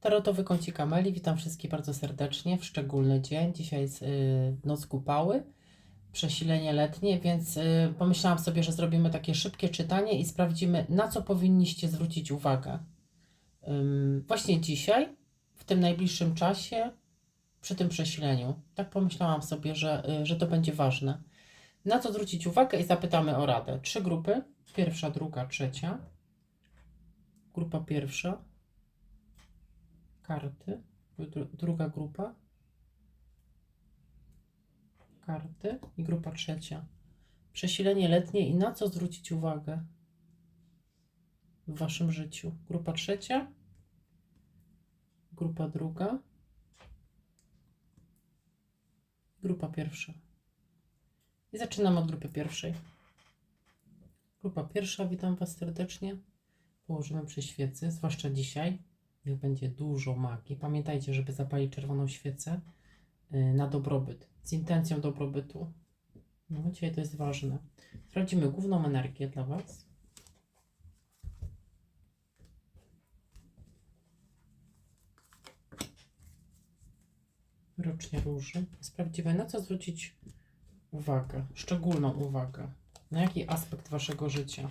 Tarotowy kącik Ameli. Witam wszystkich bardzo serdecznie w szczególny dzień. Dzisiaj jest y, noc kupały, przesilenie letnie, więc y, pomyślałam sobie, że zrobimy takie szybkie czytanie i sprawdzimy, na co powinniście zwrócić uwagę. Właśnie dzisiaj, w tym najbliższym czasie, przy tym przesileniu. Tak pomyślałam sobie, że, y, że to będzie ważne. Na co zwrócić uwagę i zapytamy o radę. Trzy grupy. Pierwsza, druga, trzecia. Grupa pierwsza karty. Dru- Druga grupa. Karty. I grupa trzecia. Przesilenie letnie i na co zwrócić uwagę w waszym życiu. Grupa trzecia. Grupa druga. Grupa pierwsza. I zaczynamy od grupy pierwszej. Grupa pierwsza, witam Was serdecznie. Położymy przy świecy, zwłaszcza dzisiaj. Niech będzie dużo magii. Pamiętajcie, żeby zapalić czerwoną świecę y, na dobrobyt, z intencją dobrobytu. No, dzisiaj to jest ważne. Sprawdzimy główną energię dla Was. Rocznie róży. Sprawdzimy, na co zwrócić uwagę, szczególną uwagę. Na jaki aspekt Waszego życia?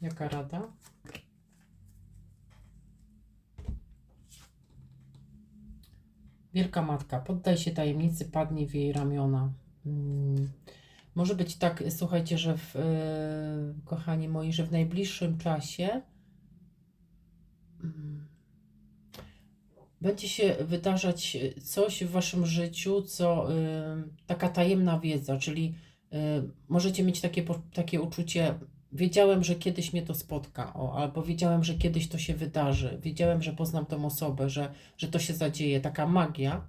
Jaka rada? Wielka Matka, poddaj się tajemnicy, padnij w jej ramiona. Mm. Może być tak, słuchajcie, że w, yy, kochani moi, że w najbliższym czasie mm, będzie się wydarzać coś w waszym życiu, co y, taka tajemna wiedza, czyli y, możecie mieć takie, takie uczucie, wiedziałem, że kiedyś mnie to spotka, o, albo wiedziałem, że kiedyś to się wydarzy, wiedziałem, że poznam tą osobę, że, że to się zadzieje, taka magia.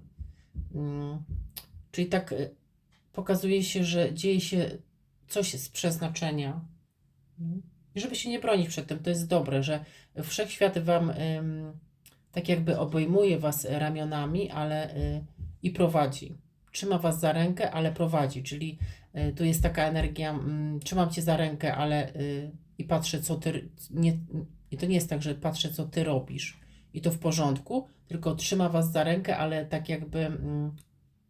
Mm, czyli tak y, pokazuje się, że dzieje się coś z przeznaczenia. Mm. I żeby się nie bronić przed tym, to jest dobre, że wszechświat wam tak jakby obejmuje was ramionami, ale y, i prowadzi. Trzyma was za rękę, ale prowadzi, czyli tu jest taka energia, mm, trzymam cię za rękę, ale y, i patrzę, co ty. Nie, I to nie jest tak, że patrzę, co ty robisz i to w porządku, tylko trzyma was za rękę, ale tak jakby mm,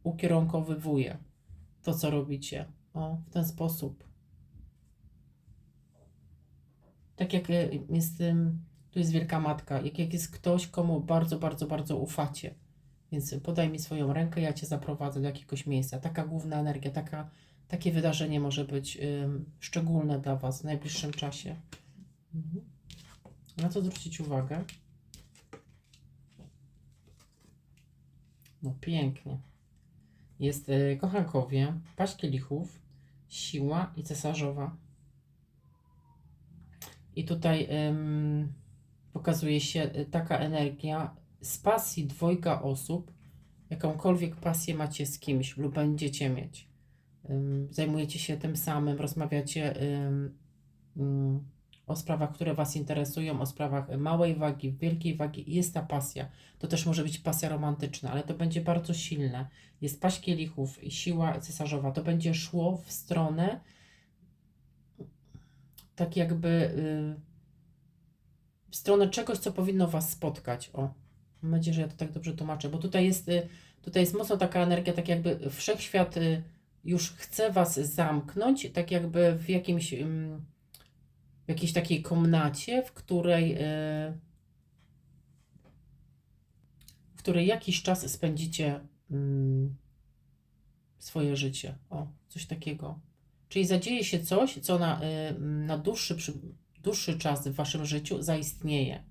ukierunkowywuje to, co robicie. O, w ten sposób. Tak jak y, jest. tu jest Wielka Matka. Jak, jak jest ktoś, komu bardzo, bardzo, bardzo ufacie. Więc podaj mi swoją rękę, ja Cię zaprowadzę do jakiegoś miejsca. Taka główna energia, taka, takie wydarzenie może być szczególne dla Was w najbliższym czasie. Mhm. Na co zwrócić uwagę? No pięknie. Jest y, kochankowie, paść kielichów, siła i cesarzowa. I tutaj pokazuje się y, taka energia z pasji dwojga osób, jakąkolwiek pasję macie z kimś lub będziecie mieć. Zajmujecie się tym samym, rozmawiacie ym, o sprawach, które Was interesują, o sprawach małej wagi, wielkiej wagi jest ta pasja. To też może być pasja romantyczna, ale to będzie bardzo silne. Jest paść kielichów i siła cesarzowa. To będzie szło w stronę tak jakby y, w stronę czegoś, co powinno Was spotkać. O, mam nadzieję, że ja to tak dobrze tłumaczę, bo tutaj jest, y, tutaj jest mocno taka energia, tak jakby wszechświat y, już chce Was zamknąć, tak jakby w jakimś, ym, w jakiejś takiej komnacie, w której, y, w której jakiś czas spędzicie ym, swoje życie. O, coś takiego. Czyli zadzieje się coś, co na, y, na dłuższy, dłuższy czas w waszym życiu zaistnieje.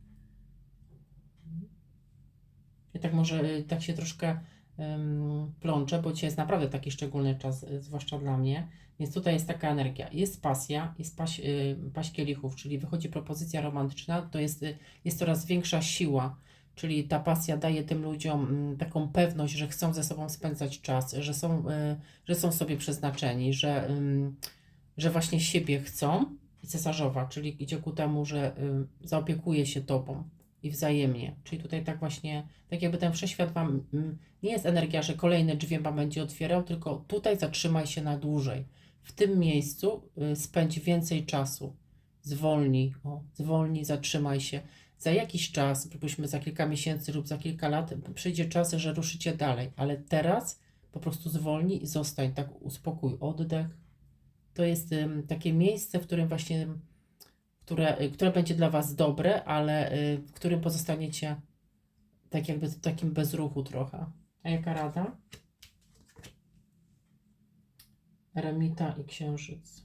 I tak może y, tak się troszkę plączę, bo dzisiaj jest naprawdę taki szczególny czas, y, zwłaszcza dla mnie. Więc tutaj jest taka energia. Jest pasja, jest paś, y, paść kielichów, czyli wychodzi propozycja romantyczna, to jest, y, jest coraz większa siła. Czyli ta pasja daje tym ludziom taką pewność, że chcą ze sobą spędzać czas, że są, że są sobie przeznaczeni, że, że właśnie siebie chcą i cesarzowa, czyli idzie ku temu, że zaopiekuje się tobą i wzajemnie. Czyli tutaj tak właśnie, tak jakby ten wszechświat wam, ym, nie jest energia, że kolejne drzwi wam będzie otwierał, tylko tutaj zatrzymaj się na dłużej. W tym miejscu y, spędź więcej czasu. Zwolnij, o, zwolnij, zatrzymaj się. za jakiś czas, przypuśćmy za kilka miesięcy lub za kilka lat, przyjdzie czas, że ruszycie dalej, ale teraz po prostu zwolnij i zostań, tak uspokój, oddech. To jest ym, takie miejsce, w którym właśnie, które, y, które będzie dla Was dobre, ale y, w którym pozostaniecie tak jakby w takim bezruchu trochę. A jaka rada? Eremita i księżyc.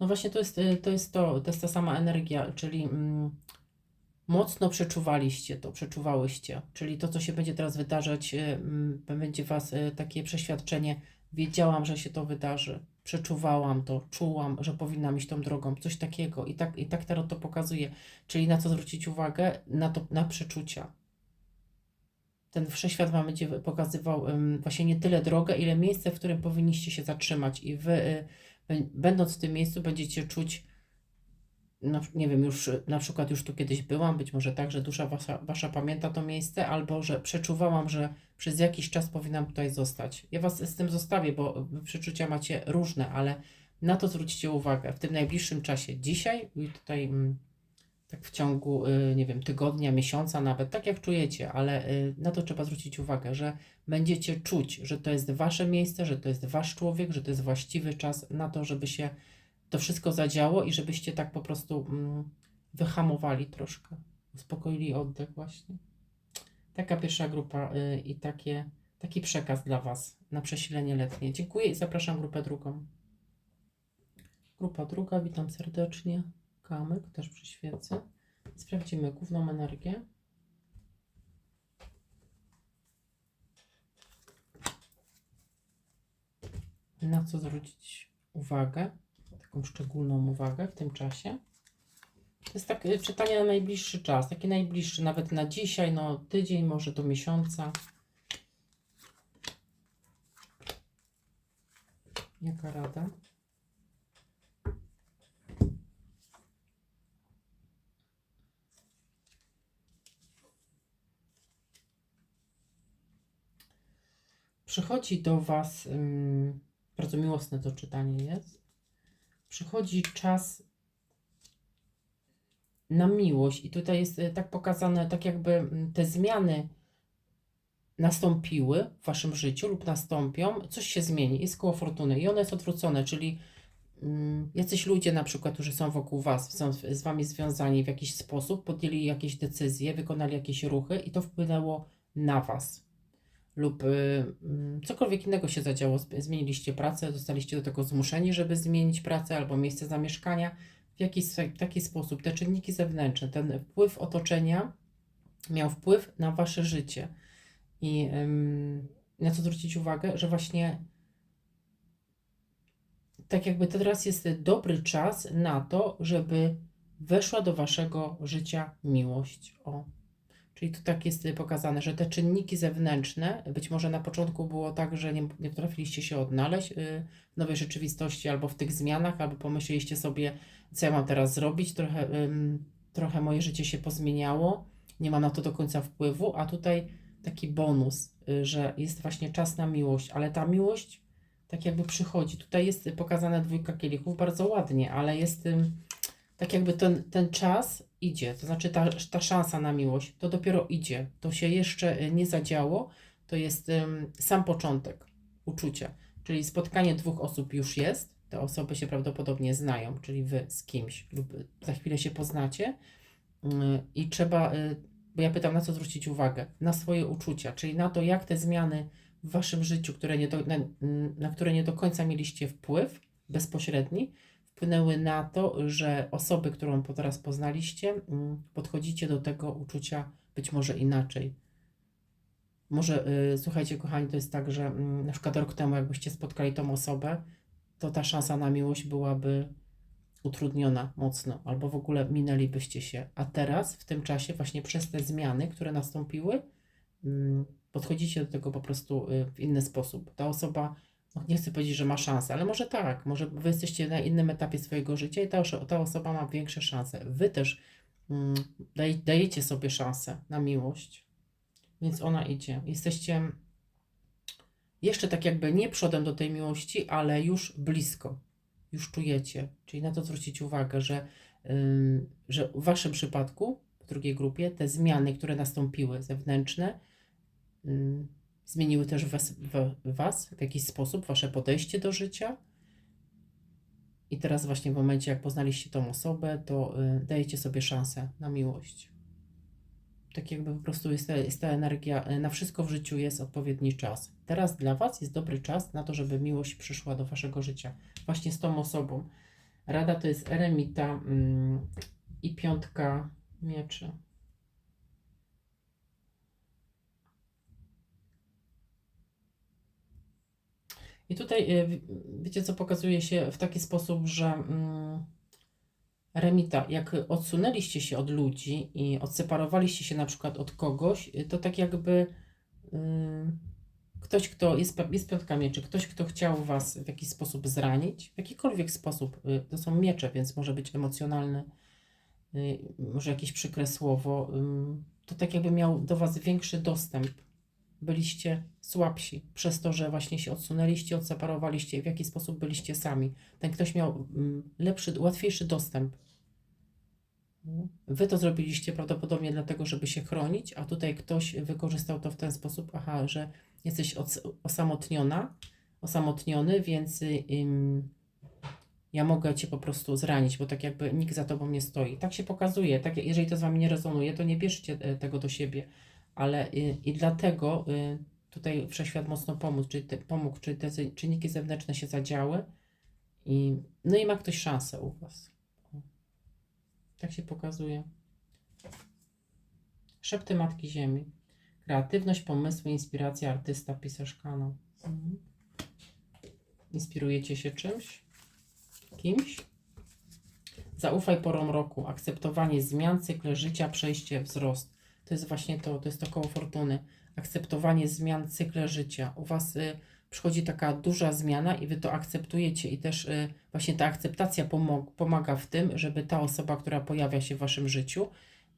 No właśnie to jest, y, to jest to, to jest ta sama energia, czyli mm, mocno przeczuwaliście to, przeczuwałyście, czyli to, co się będzie teraz wydarzać, mm, będzie Was takie przeświadczenie, wiedziałam, że się to wydarzy, przeczuwałam to, czułam, że powinnam iść tą drogą, coś takiego i tak, i tak tarot to pokazuje, czyli na co zwrócić uwagę? Na to, na przeczucia. Ten wszechświat Wam będzie pokazywał ym, właśnie nie tyle drogę, ile miejsce, w którym powinniście się zatrzymać i Wy y, bę- będąc w tym miejscu, będziecie czuć, no, nie wiem, już na przykład już tu kiedyś byłam, być może tak, że dusza wasza, wasza pamięta to miejsce, albo że przeczuwałam, że przez jakiś czas powinnam tutaj zostać. Ja was z tym zostawię, bo przeczucia macie różne, ale na to zwróćcie uwagę w tym najbliższym czasie. Dzisiaj i tutaj mm, tak w ciągu, y, nie wiem, tygodnia, miesiąca nawet, tak jak czujecie, ale y, na to trzeba zwrócić uwagę, że będziecie czuć, że to jest wasze miejsce, że to jest wasz człowiek, że to jest właściwy czas na to, żeby się to wszystko zadziało i żebyście tak po prostu mm, wyhamowali troszkę, uspokoili oddech właśnie. Taka pierwsza grupa y, i takie, taki przekaz dla Was na przesilenie letnie. Dziękuję i zapraszam grupę drugą. Grupa druga, witam serdecznie. Kamyk też przyświecę. Sprawdzimy główną energię. Na co zwrócić uwagę, taką szczególną uwagę w tym czasie. To jest takie czytanie na najbliższy czas, taki najbliższy, nawet na dzisiaj, no tydzień, może do miesiąca. Jaka rada? Przychodzi do Was, ym, bardzo miłosne to czytanie jest, przychodzi czas na miłość i tutaj jest y, tak pokazane, tak jakby te zmiany nastąpiły w Waszym życiu lub nastąpią, coś się zmieni, jest koło fortuny i ono jest odwrócone, czyli mm, jacyś ludzie na przykład, którzy są wokół Was, są z Wami związani w jakiś sposób, podjęli jakieś decyzje, wykonali jakieś ruchy i to wpłynęło na Was lub y, mm, cokolwiek innego się zadziało, zmieniliście pracę, zostaliście do tego zmuszeni, żeby zmienić pracę albo miejsce zamieszkania, w jakiś swe- taki sposób te czynniki zewnętrzne, ten wpływ otoczenia miał wpływ na wasze życie. I na co zwrócić uwagę, że właśnie tak jakby teraz jest dobry czas na to, żeby weszła do waszego życia miłość. O. Czyli tu tak jest y, pokazane, że te czynniki zewnętrzne, być może na początku było tak, że nie, nie potrafiliście się odnaleźć y, w nowej rzeczywistości albo w tych zmianach, albo pomyśleliście sobie, co ja mam teraz zrobić, trochę, trochę moje życie się pozmieniało, nie mam na to do końca wpływu, a tutaj taki bonus, y, że jest właśnie czas na miłość, ale ta miłość tak jakby przychodzi. Tutaj jest pokazana dwójka kielichów bardzo ładnie, ale jest tak jakby ten, ten czas idzie, to znaczy ta, ta szansa na miłość, to dopiero idzie. To się jeszcze y, nie zadziało, to jest ym, sam początek uczucia. Czyli spotkanie dwóch osób już jest, te osoby się prawdopodobnie znają, czyli wy z kimś lub y, za chwilę się poznacie. Y, i trzeba, y, bo ja pytam na co zwrócić uwagę, na swoje uczucia, czyli na to, jak te zmiany w waszym życiu, które nie do, na, na które nie do końca mieliście wpływ bezpośredni, wpłynęły na to, że osoby, którą po- teraz poznaliście, mm, podchodzicie do tego uczucia być może inaczej. Może, y, słuchajcie, kochani, to jest tak, że mm, na przykład rok temu, jakbyście spotkali tą osobę, to ta szansa na miłość byłaby utrudniona mocno, albo w ogóle minęlibyście się. A teraz, w tym czasie, właśnie przez te zmiany, które nastąpiły, mm, podchodzicie do tego po prostu y, w inny sposób. Ta osoba nie chcę powiedzieć, że ma szansę, ale może tak, może wy jesteście na innym etapie swojego życia i ta, ta osoba ma większe szanse. Wy też mm, daj, dajecie sobie szansę na miłość, więc ona idzie. Jesteście jeszcze tak jakby nie przodem do tej miłości, ale już blisko, już czujecie. Czyli na to zwrócić uwagę, że że w Waszym przypadku, w drugiej grupie, te zmiany, które nastąpiły zewnętrzne, ym, zmieniły też was, w, Was w jakiś sposób, Wasze podejście do życia. I teraz właśnie w momencie, jak poznaliście tą osobę, to y, dajecie sobie szansę na miłość. Tak jakby po prostu jest ta, jest ta energia, y, na wszystko w życiu jest odpowiedni czas. Teraz dla Was jest dobry czas na to, żeby miłość przyszła do Waszego życia. Właśnie z tą osobą. Rada to jest eremita mm, i piątka mieczy. I tutaj, y, wi- wiecie co, pokazuje się w taki sposób, że mm, Remita, jak odsunęliście się od ludzi i odseparowaliście się na przykład od kogoś, y, to tak jakby y, ktoś, kto jest, jest piątka mieczy, ktoś, kto chciał was w jakiś sposób zranić, w jakikolwiek sposób, to są miecze, więc może być emocjonalny, może jakieś przykre słowo, to tak jakby miał do was większy dostęp. Byliście słabsi przez to, że właśnie się odsunęliście, odseparowaliście w jaki sposób byliście sami. Ten ktoś miał ym, lepszy, łatwiejszy dostęp. Wy to zrobiliście prawdopodobnie dlatego, żeby się chronić, a tutaj ktoś wykorzystał to w ten sposób, aha, że jesteś osamotniona, osamotniony, więc ym, ja mogę cię po prostu zranić, bo tak jakby nikt za tobą nie stoi. Tak się pokazuje. Tak, jeżeli to z wami nie rezonuje, to nie bierzcie e, tego do siebie. Ale y, i dlatego y, tutaj wszechświat mocno pomógł, czyli te, pomógł, te zy- czynniki zewnętrzne się zadziały. I, no i ma ktoś szansę u was. Tak się pokazuje. Szepty Matki Ziemi. Kreatywność, pomysły, inspiracja, artysta, pisarz, kanał. Mhm. Inspirujecie się czymś? Kimś? Zaufaj porom roku. Akceptowanie zmian, cykle życia, przejście, wzrost. To jest właśnie to, to jest to koło fortuny. Akceptowanie zmian, cykle życia. U Was y, przychodzi taka duża zmiana i Wy to akceptujecie i też y, właśnie ta akceptacja pomaga w tym, żeby ta osoba, która pojawia się w Waszym życiu,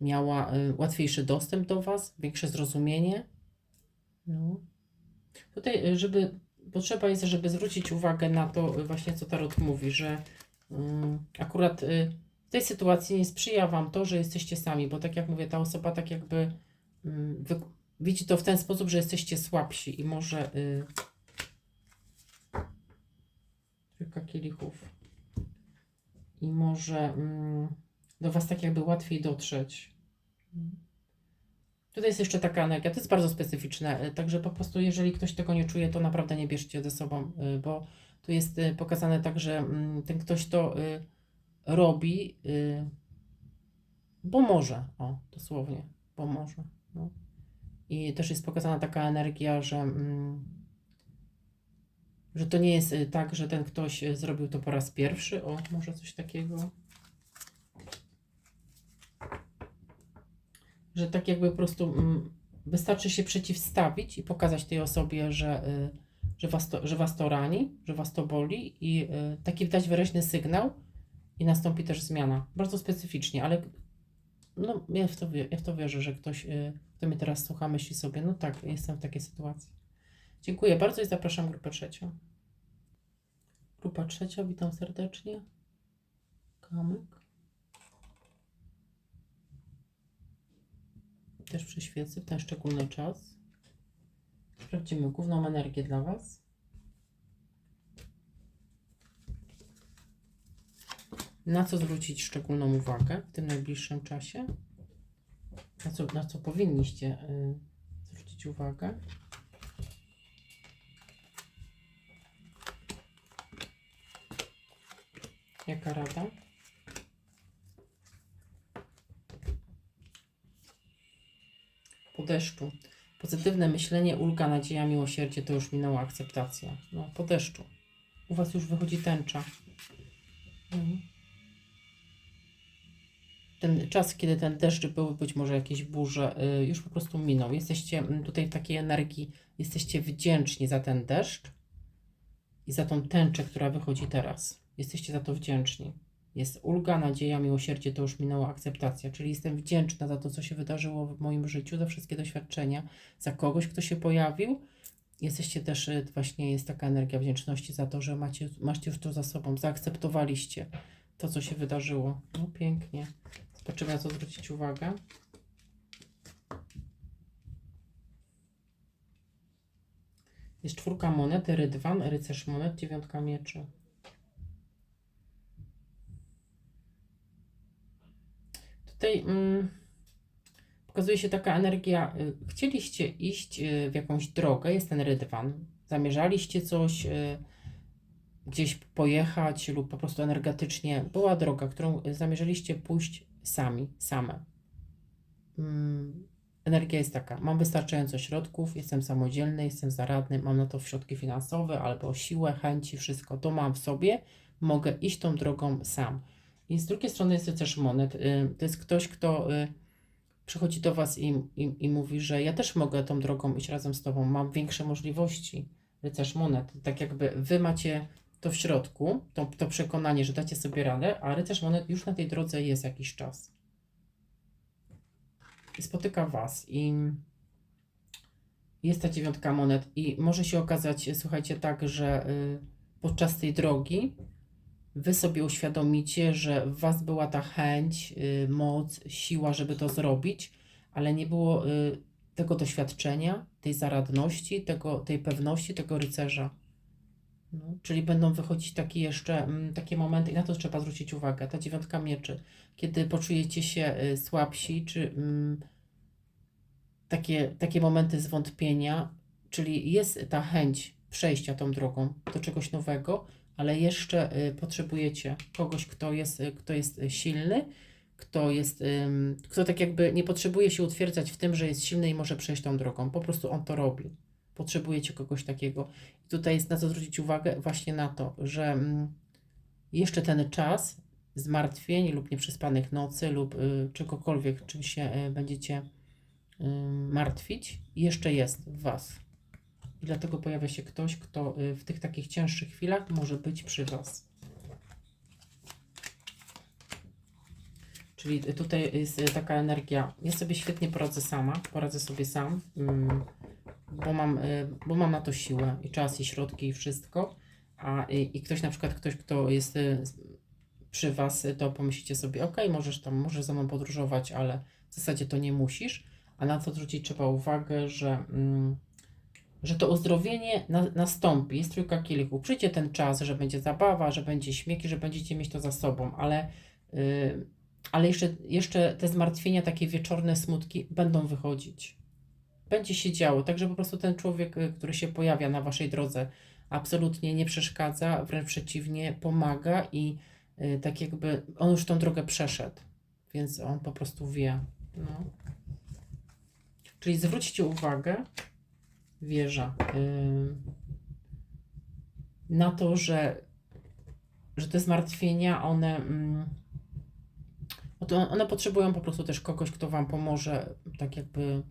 miała y, łatwiejszy dostęp do Was, większe zrozumienie. No. Tutaj, y, żeby potrzeba jest, żeby zwrócić uwagę na to y, właśnie, co Tarot mówi, że mm, akurat y, w tej sytuacji nie sprzyja Wam to, że jesteście sami, bo tak jak mówię, ta osoba tak jakby mm, wy, widzi to w ten sposób, że jesteście słabsi i może y, kilka kielichów i może mm, do Was tak jakby łatwiej dotrzeć. Tutaj jest jeszcze taka energia, to jest bardzo specyficzne, y, także po prostu jeżeli ktoś tego nie czuje, to naprawdę nie bierzcie ze sobą, y, bo tu jest y, pokazane tak, że mm, ten ktoś to y, robi, y, bo może, o, dosłownie, bo może. No. I też jest pokazana taka energia, że, mm, że to nie jest y, tak, że ten ktoś y, zrobił to po raz pierwszy, o, może coś takiego. Że tak jakby po prostu mm, wystarczy się przeciwstawić i pokazać tej osobie, że, że, was to, że was to rani, że was to boli i y, taki dać wyraźny sygnał i nastąpi też zmiana. Bardzo specyficznie, ale no, ja, w to, ja w to wierzę, że ktoś, y, kto mnie teraz słucha, myśli sobie, no tak, jestem w takiej sytuacji. Dziękuję bardzo i zapraszam grupę trzecią. Grupa trzecia, witam serdecznie. Kamyk. Też przy świecy w ten szczególny czas. Sprawdzimy główną energię dla Was. Na co zwrócić szczególną uwagę w tym najbliższym czasie? Na co, na co powinniście y, zwrócić uwagę? Jaka rada? Po deszczu. Pozytywne myślenie, ulga, nadzieja, miłosierdzie to już minęła akceptacja. No, po deszczu. U Was już wychodzi tęcza. Mhm. Ten czas, kiedy ten deszcz był, być może jakieś burze, y, już po prostu minął. Jesteście mm, tutaj w takiej energii, jesteście wdzięczni za ten deszcz i za tą tęczę, która wychodzi teraz. Jesteście za to wdzięczni. Jest ulga, nadzieja, miłosierdzie, to już minęła akceptacja. Czyli jestem wdzięczna za to, co się wydarzyło w moim życiu, za wszystkie doświadczenia, za kogoś, kto się pojawił. Jesteście też, y, właśnie jest taka energia wdzięczności za to, że macie, macie już to za sobą, zaakceptowaliście to, co się wydarzyło. No pięknie. Zobaczymy, na co zwrócić uwagę. Jest czwórka monet, rydwan, rycerz monet, dziewiątka mieczy. Tutaj mm, pokazuje się taka energia. y, Chcieliście iść y, w jakąś drogę, jest ten rydwan. Zamierzaliście coś, y, gdzieś pojechać lub po prostu energetycznie. Była droga, którą zamierzaliście pójść sami, same. Mm, Energia jest taka, mam wystarczająco środków, jestem samodzielny, jestem zaradny, mam na to środki finansowe albo siłę, chęci, wszystko to mam w sobie, mogę iść tą drogą sam. I z drugiej strony jest rycerz monet. y, To jest ktoś, kto y, przychodzi do Was i, i, i mówi, że ja też mogę tą drogą iść razem z Tobą, mam większe możliwości. Rycerz monet. Tak jakby Wy macie to w środku, to, to przekonanie, że dacie sobie radę, a rycerz monet już na tej drodze jest jakiś czas. I spotyka Was i jest ta dziewiątka monet i może się okazać, słuchajcie, tak, że y, podczas tej drogi Wy sobie uświadomicie, że w Was była ta chęć, y, moc, siła, żeby to zrobić, ale nie było y, tego doświadczenia, tej zaradności, tego, tej pewności, tego rycerza. No, czyli będą wychodzić takie jeszcze mm, takie momenty, i na to trzeba zwrócić uwagę. Ta dziewiątka mieczy, kiedy poczujecie się y, słabsi, czy mm, takie, takie momenty zwątpienia, czyli jest ta chęć przejścia tą drogą do czegoś nowego, ale jeszcze y, potrzebujecie kogoś, kto jest, y, kto jest silny, kto jest, kto tak jakby nie potrzebuje się utwierdzać w tym, że jest silny i może przejść tą drogą. Po prostu on to robi. Potrzebujecie kogoś takiego. I tutaj jest na co zwrócić uwagę właśnie na to, że mm, jeszcze ten czas zmartwień lub nieprzespanych nocy lub y, czegokolwiek, czym się y, będziecie y, martwić, jeszcze jest w Was. I dlatego pojawia się ktoś, kto w tych takich cięższych chwilach może być przy Was. Czyli tutaj jest y, taka energia, ja sobie świetnie poradzę sama, poradzę sobie sam, mm, bo mam, y, bo mam na to siłę i czas i środki i wszystko, a i, i ktoś na przykład, ktoś kto jest przy Was, to pomyślicie sobie, ok, możesz tam, możesz ze mną podróżować, ale w zasadzie to nie musisz, a na co zwrócić trzeba uwagę, że mm, że to uzdrowienie na, nastąpi, jest trójka kielichów. Przyjdzie ten czas, że będzie zabawa, że będzie śmiech i że będziecie mieć to za sobą, ale, yy, ale jeszcze, jeszcze te zmartwienia, takie wieczorne smutki będą wychodzić. Będzie się działo, także po prostu ten człowiek, y, który się pojawia na waszej drodze, absolutnie nie przeszkadza, wręcz przeciwnie, pomaga i y, tak jakby on już tą drogę przeszedł, więc on po prostu wie. No. Czyli zwróćcie uwagę, wieża y, na to, że, że te zmartwienia, one, to one potrzebują po prostu też kogoś, kto Wam pomoże, tak jakby,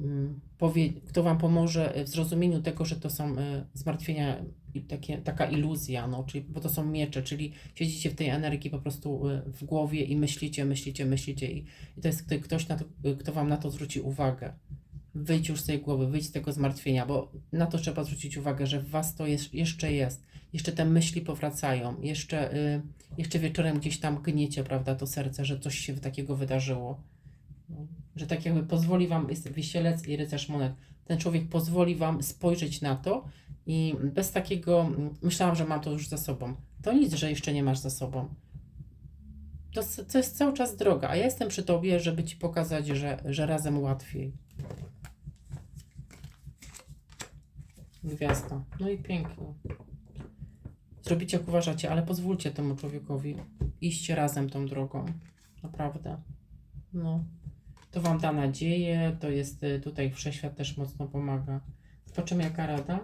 mm, powie, kto Wam pomoże w zrozumieniu tego, że to są y, zmartwienia i takie, taka iluzja, no, czyli, bo to są miecze, czyli siedzicie w tej energii po prostu y, w głowie i myślicie, myślicie, myślicie i, i to jest kto- ktoś, to, kto Wam na to zwróci uwagę. Wyjdź już z tej głowy, wyjdź z tego zmartwienia, bo na to trzeba zwrócić uwagę, że w Was to jest, jeszcze jest, jeszcze te myśli powracają, jeszcze, y, jeszcze wieczorem gdzieś tam gniecie, prawda, to serce, że coś się takiego wydarzyło. No, że tak jakby pozwoli Wam, jest wisielec i rycerz monet, ten człowiek pozwoli Wam spojrzeć na to i bez takiego, myślałam, że mam to już za sobą. To nic, że jeszcze nie masz za sobą. To, to jest cały czas droga, a ja jestem przy Tobie, żeby Ci pokazać, że, że razem łatwiej. Gwiazda. No i pięknie. Zrobicie jak uważacie, ale pozwólcie temu człowiekowi iść razem tą drogą. Naprawdę. No. To Wam da nadzieję, to jest y, tutaj wszechświat też mocno pomaga. Zobaczymy jaka rada.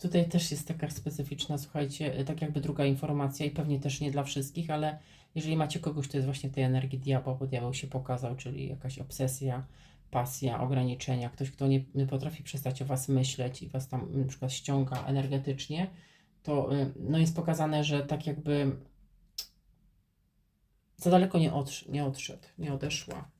Tutaj też jest taka specyficzna, słuchajcie, y, tak jakby druga informacja i pewnie też nie dla wszystkich, ale jeżeli macie kogoś, to jest właśnie tej energii diabła, bo diabeł się pokazał, czyli jakaś obsesja, pasja, ograniczenia, ktoś, kto nie, nie potrafi przestać o Was myśleć i Was tam na przykład ściąga energetycznie, to y, no jest pokazane, że tak jakby za daleko nie, odsz- nie odszedł, nie odeszła.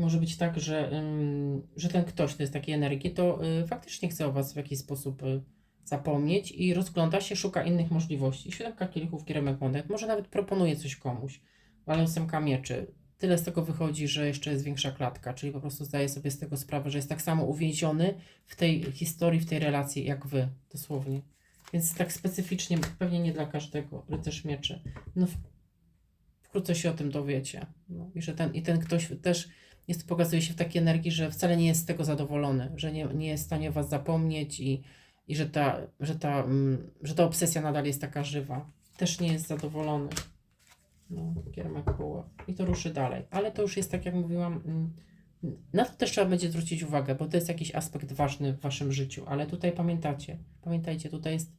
Może być tak, że, że ten ktoś, to jest takiej energii, to y, faktycznie chce o Was w jakiś sposób y, zapomnieć i rozgląda się, szuka innych możliwości. Siódemka kielichów, kieremek monet, może nawet proponuje coś komuś, ale ósemka mieczy. Tyle z tego wychodzi, że jeszcze jest większa klatka, czyli po prostu zdaje sobie z tego sprawę, że jest tak samo uwięziony w tej historii, w tej relacji jak Wy, dosłownie. Więc tak specyficznie, pewnie nie dla każdego, rycerz mieczy. No wkrótce się o tym dowiecie. No, i, że ten, I ten ktoś też jest, pokazuje się w takiej energii, że wcale nie jest z tego zadowolony, że nie, nie jest w stanie Was zapomnieć i, i że, ta, że, ta, mm, że ta obsesja nadal jest taka żywa. Też nie jest zadowolony. No, kierunek koła. I to ruszy dalej. Ale to już jest tak, jak mówiłam, mm, na to też trzeba będzie zwrócić uwagę, bo to jest jakiś aspekt ważny w Waszym życiu. Ale tutaj pamiętacie, pamiętajcie, tutaj jest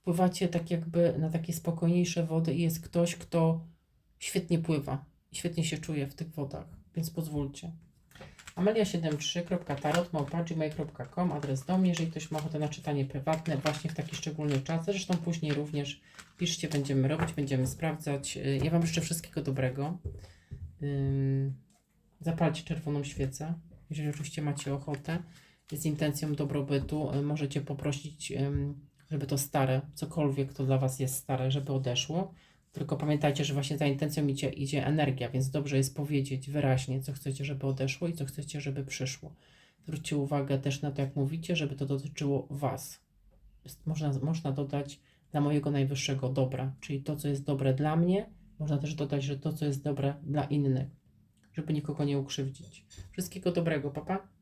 wpływacie tak jakby na takie spokojniejsze wody i jest ktoś, kto świetnie pływa i świetnie się czuje w tych wodach, więc pozwólcie. amelia73.tarot.gmail.com Adres do mnie, jeżeli ktoś ma ochotę na czytanie prywatne właśnie w taki szczególny czas. Zresztą później również piszcie, będziemy robić, będziemy sprawdzać. Y, Ja Wam życzę wszystkiego dobrego. Zapalcie czerwoną świecę, jeżeli oczywiście macie ochotę. Z intencją dobrobytu y, możecie poprosić, żeby to stare, cokolwiek to dla Was jest stare, żeby odeszło. Tylko pamiętajcie, że właśnie za intencją idzie, idzie energia, więc dobrze jest powiedzieć wyraźnie, co chcecie, żeby odeszło i co chcecie, żeby przyszło. Zwróćcie uwagę też na to, jak mówicie, żeby to dotyczyło Was. Można, można dodać dla mojego najwyższego dobra, czyli to, co jest dobre dla mnie, można też dodać, że to, co jest dobre dla innych, żeby nikogo nie ukrzywdzić. Wszystkiego dobrego, papa.